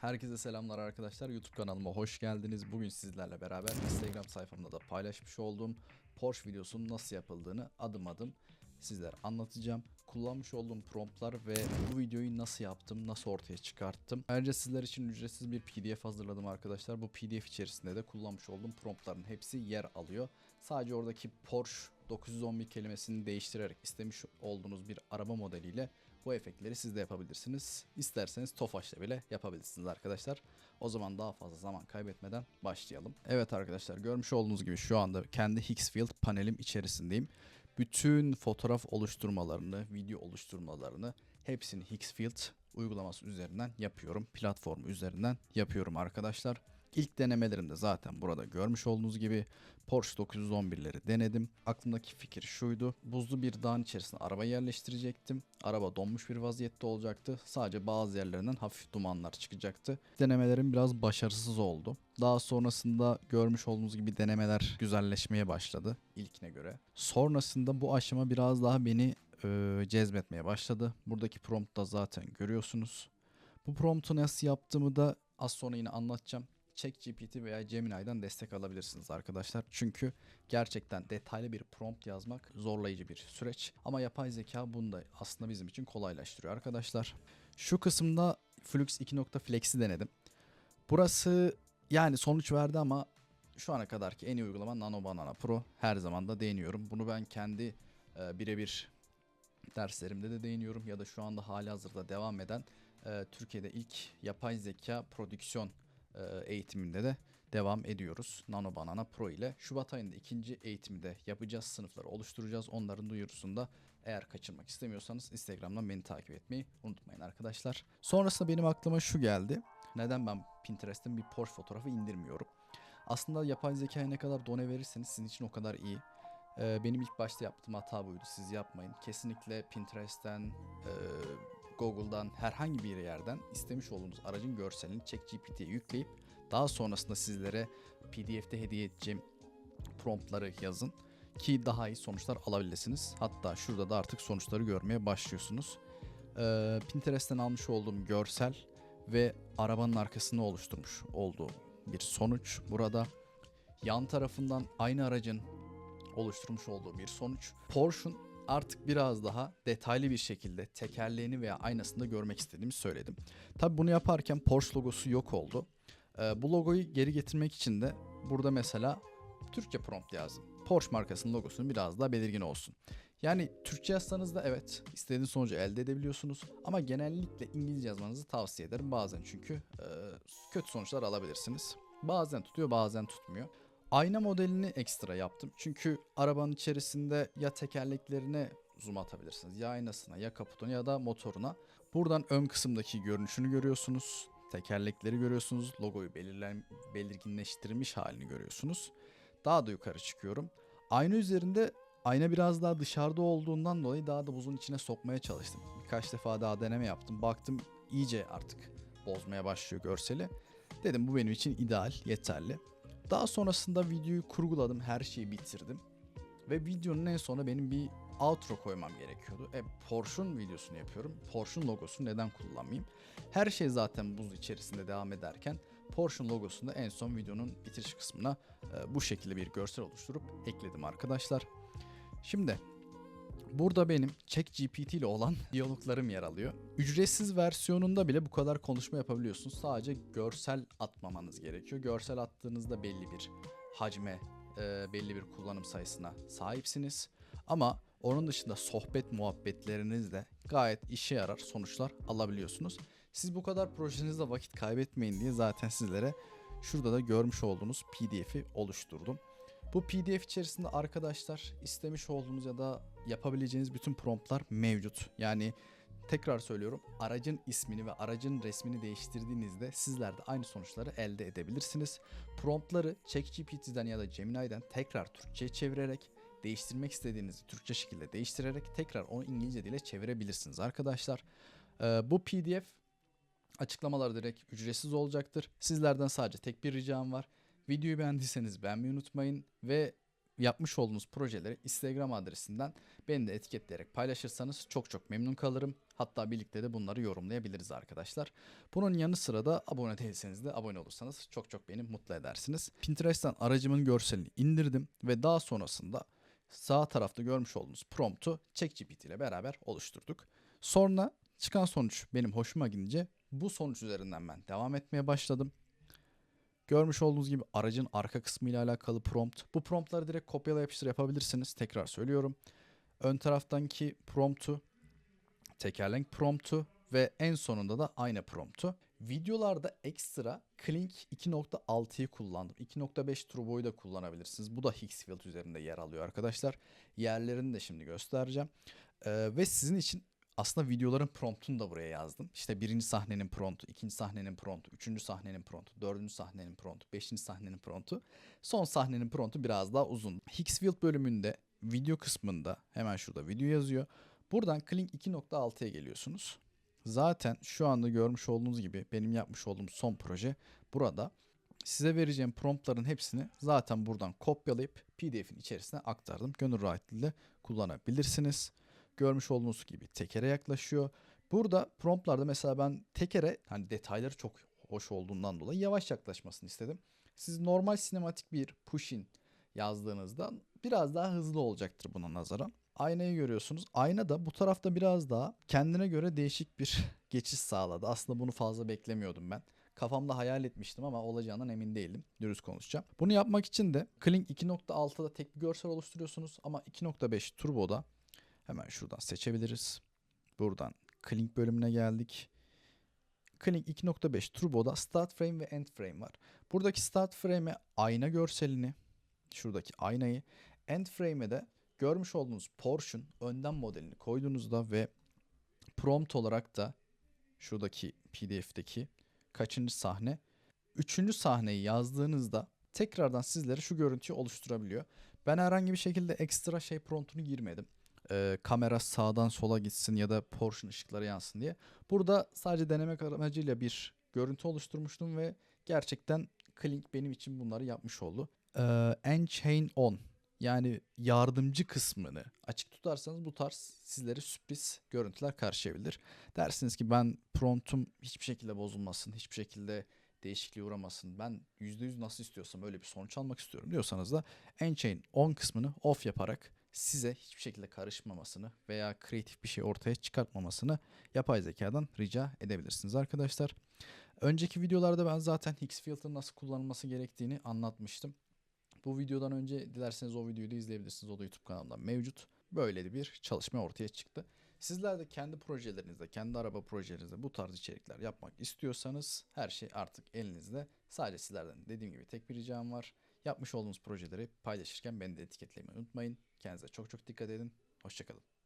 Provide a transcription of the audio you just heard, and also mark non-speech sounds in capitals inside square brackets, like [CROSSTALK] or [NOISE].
Herkese selamlar arkadaşlar. YouTube kanalıma hoş geldiniz. Bugün sizlerle beraber Instagram sayfamda da paylaşmış olduğum Porsche videosunun nasıl yapıldığını adım adım sizlere anlatacağım. Kullanmış olduğum promptlar ve bu videoyu nasıl yaptım, nasıl ortaya çıkarttım. Ayrıca sizler için ücretsiz bir PDF hazırladım arkadaşlar. Bu PDF içerisinde de kullanmış olduğum promptların hepsi yer alıyor. Sadece oradaki Porsche 911 kelimesini değiştirerek istemiş olduğunuz bir araba modeliyle bu efektleri siz de yapabilirsiniz. İsterseniz Tofaş'la bile yapabilirsiniz arkadaşlar. O zaman daha fazla zaman kaybetmeden başlayalım. Evet arkadaşlar görmüş olduğunuz gibi şu anda kendi Higgsfield panelim içerisindeyim. Bütün fotoğraf oluşturmalarını, video oluşturmalarını hepsini Higgsfield uygulaması üzerinden yapıyorum. Platformu üzerinden yapıyorum arkadaşlar. İlk denemelerimde zaten burada görmüş olduğunuz gibi Porsche 911'leri denedim. Aklımdaki fikir şuydu. Buzlu bir dağın içerisine araba yerleştirecektim. Araba donmuş bir vaziyette olacaktı. Sadece bazı yerlerinden hafif dumanlar çıkacaktı. Denemelerim biraz başarısız oldu. Daha sonrasında görmüş olduğunuz gibi denemeler güzelleşmeye başladı ilkine göre. Sonrasında bu aşama biraz daha beni e, cezbetmeye başladı. Buradaki promptta zaten görüyorsunuz. Bu promptu nasıl yaptığımı da az sonra yine anlatacağım. ChatGPT veya Gemini'den destek alabilirsiniz arkadaşlar. Çünkü gerçekten detaylı bir prompt yazmak zorlayıcı bir süreç. Ama yapay zeka bunu da aslında bizim için kolaylaştırıyor arkadaşlar. Şu kısımda Flux 2.flex'i denedim. Burası yani sonuç verdi ama şu ana kadarki en iyi uygulama Nano Banana Pro. Her zaman da değiniyorum. Bunu ben kendi e, birebir derslerimde de değiniyorum ya da şu anda hali hazırda devam eden e, Türkiye'de ilk yapay zeka prodüksiyon eğitiminde de devam ediyoruz. Nano Banana Pro ile Şubat ayında ikinci eğitimi de yapacağız. Sınıfları oluşturacağız. Onların duyurusunu da eğer kaçırmak istemiyorsanız Instagram'dan beni takip etmeyi unutmayın arkadaşlar. Sonrasında benim aklıma şu geldi. Neden ben Pinterest'ten bir Porsche fotoğrafı indirmiyorum? Aslında yapay zekaya ne kadar done verirseniz sizin için o kadar iyi. Ee, benim ilk başta yaptığım hata buydu. Siz yapmayın. Kesinlikle Pinterest'ten, e, Google'dan herhangi bir yerden istemiş olduğunuz aracın görselini ChatGPT'ye yükleyip daha sonrasında sizlere PDF'de hediye edeceğim promptları yazın ki daha iyi sonuçlar alabilirsiniz. Hatta şurada da artık sonuçları görmeye başlıyorsunuz. Ee, Pinterest'ten almış olduğum görsel ve arabanın arkasını oluşturmuş olduğu bir sonuç burada. Yan tarafından aynı aracın oluşturmuş olduğu bir sonuç. Porsche'un artık biraz daha detaylı bir şekilde tekerleğini veya aynasını da görmek istediğimi söyledim. Tabi bunu yaparken Porsche logosu yok oldu. Ee, bu logoyu geri getirmek için de burada mesela Türkçe prompt yazdım. Porsche markasının logosunun biraz daha belirgin olsun. Yani Türkçe yazsanız da evet istediğiniz sonucu elde edebiliyorsunuz. Ama genellikle İngilizce yazmanızı tavsiye ederim bazen çünkü e, kötü sonuçlar alabilirsiniz. Bazen tutuyor bazen tutmuyor. Ayna modelini ekstra yaptım. Çünkü arabanın içerisinde ya tekerleklerine zoom atabilirsiniz. Ya aynasına ya kaputuna ya da motoruna. Buradan ön kısımdaki görünüşünü görüyorsunuz. Tekerlekleri görüyorsunuz. Logoyu belirlen, belirginleştirilmiş halini görüyorsunuz. Daha da yukarı çıkıyorum. Ayna üzerinde ayna biraz daha dışarıda olduğundan dolayı daha da buzun içine sokmaya çalıştım. Birkaç defa daha deneme yaptım. Baktım iyice artık bozmaya başlıyor görseli. Dedim bu benim için ideal, yeterli. Daha sonrasında videoyu kurguladım, her şeyi bitirdim. Ve videonun en sonunda benim bir outro koymam gerekiyordu. E Porsche'un videosunu yapıyorum. Porsche'un logosunu neden kullanmayayım? Her şey zaten buz içerisinde devam ederken Porsche'un logosunu da en son videonun bitiriş kısmına e, bu şekilde bir görsel oluşturup ekledim arkadaşlar. Şimdi Burada benim ChatGPT ile olan [LAUGHS] diyaloglarım yer alıyor. Ücretsiz versiyonunda bile bu kadar konuşma yapabiliyorsunuz. Sadece görsel atmamanız gerekiyor. Görsel attığınızda belli bir hacme, e, belli bir kullanım sayısına sahipsiniz. Ama onun dışında sohbet muhabbetlerinizde gayet işe yarar sonuçlar alabiliyorsunuz. Siz bu kadar projenizde vakit kaybetmeyin diye zaten sizlere şurada da görmüş olduğunuz PDF'i oluşturdum. Bu PDF içerisinde arkadaşlar istemiş olduğunuz ya da yapabileceğiniz bütün promptlar mevcut. Yani tekrar söylüyorum aracın ismini ve aracın resmini değiştirdiğinizde sizler de aynı sonuçları elde edebilirsiniz. Promptları ChatGPT'den ya da Gemini'den tekrar Türkçe'ye çevirerek değiştirmek istediğinizi Türkçe şekilde değiştirerek tekrar onu İngilizce dile çevirebilirsiniz arkadaşlar. Ee, bu PDF açıklamalar direkt ücretsiz olacaktır. Sizlerden sadece tek bir ricam var. Videoyu beğendiyseniz beğenmeyi unutmayın ve yapmış olduğunuz projeleri Instagram adresinden beni de etiketleyerek paylaşırsanız çok çok memnun kalırım. Hatta birlikte de bunları yorumlayabiliriz arkadaşlar. Bunun yanı sıra da abone değilseniz de abone olursanız çok çok beni mutlu edersiniz. Pinterest'ten aracımın görselini indirdim ve daha sonrasında sağ tarafta görmüş olduğunuz promptu ChatGPT ile beraber oluşturduk. Sonra çıkan sonuç benim hoşuma gidince bu sonuç üzerinden ben devam etmeye başladım. Görmüş olduğunuz gibi aracın arka kısmı ile alakalı prompt. Bu promptları direkt kopyala yapıştır yapabilirsiniz. Tekrar söylüyorum. Ön taraftanki promptu, tekerlek promptu ve en sonunda da ayna promptu. Videolarda ekstra Klink 2.6'yı kullandım. 2.5 Turbo'yu da kullanabilirsiniz. Bu da Higgsfield üzerinde yer alıyor arkadaşlar. Yerlerini de şimdi göstereceğim. Ee, ve sizin için aslında videoların promptunu da buraya yazdım. İşte birinci sahnenin promptu, ikinci sahnenin promptu, üçüncü sahnenin promptu, dördüncü sahnenin promptu, beşinci sahnenin promptu. Son sahnenin promptu biraz daha uzun. Higgsfield bölümünde video kısmında hemen şurada video yazıyor. Buradan Klink 2.6'ya geliyorsunuz. Zaten şu anda görmüş olduğunuz gibi benim yapmış olduğum son proje burada. Size vereceğim promptların hepsini zaten buradan kopyalayıp PDF'in içerisine aktardım. Gönül rahatlığıyla kullanabilirsiniz. Görmüş olduğunuz gibi tekere yaklaşıyor. Burada promptlarda mesela ben tekere hani detayları çok hoş olduğundan dolayı yavaş yaklaşmasını istedim. Siz normal sinematik bir push-in yazdığınızda biraz daha hızlı olacaktır buna nazaran. Aynayı görüyorsunuz. Ayna da bu tarafta biraz daha kendine göre değişik bir [LAUGHS] geçiş sağladı. Aslında bunu fazla beklemiyordum ben. Kafamda hayal etmiştim ama olacağından emin değildim. Dürüst konuşacağım. Bunu yapmak için de Klink 2.6'da tek bir görsel oluşturuyorsunuz ama 2.5 Turbo'da hemen şuradan seçebiliriz. Buradan Klink bölümüne geldik. Klink 2.5 Turbo'da Start Frame ve End Frame var. Buradaki Start Frame'e ayna görselini, şuradaki aynayı, End Frame'e de görmüş olduğunuz Porsche'un önden modelini koyduğunuzda ve prompt olarak da şuradaki PDF'deki kaçıncı sahne? Üçüncü sahneyi yazdığınızda tekrardan sizlere şu görüntüyü oluşturabiliyor. Ben herhangi bir şekilde ekstra şey promptunu girmedim. Ee, kamera sağdan sola gitsin ya da Porsche'un ışıkları yansın diye. Burada sadece denemek amacıyla bir görüntü oluşturmuştum ve gerçekten Klink benim için bunları yapmış oldu. Ee, Enchain On yani yardımcı kısmını açık tutarsanız bu tarz sizlere sürpriz görüntüler karşılayabilir. Dersiniz ki ben promptum hiçbir şekilde bozulmasın, hiçbir şekilde değişikliğe uğramasın. Ben %100 nasıl istiyorsam öyle bir sonuç almak istiyorum diyorsanız da Enchain on kısmını off yaparak size hiçbir şekilde karışmamasını veya kreatif bir şey ortaya çıkartmamasını yapay zekadan rica edebilirsiniz arkadaşlar. Önceki videolarda ben zaten Higgsfield'ın nasıl kullanılması gerektiğini anlatmıştım. Bu videodan önce dilerseniz o videoyu da izleyebilirsiniz. O da YouTube kanalımda mevcut. Böyle bir çalışma ortaya çıktı. Sizler de kendi projelerinizde, kendi araba projelerinizde bu tarz içerikler yapmak istiyorsanız her şey artık elinizde. Sadece sizlerden dediğim gibi tek bir ricam var. Yapmış olduğunuz projeleri paylaşırken beni de etiketlemeyi unutmayın. Kendinize çok çok dikkat edin. Hoşçakalın.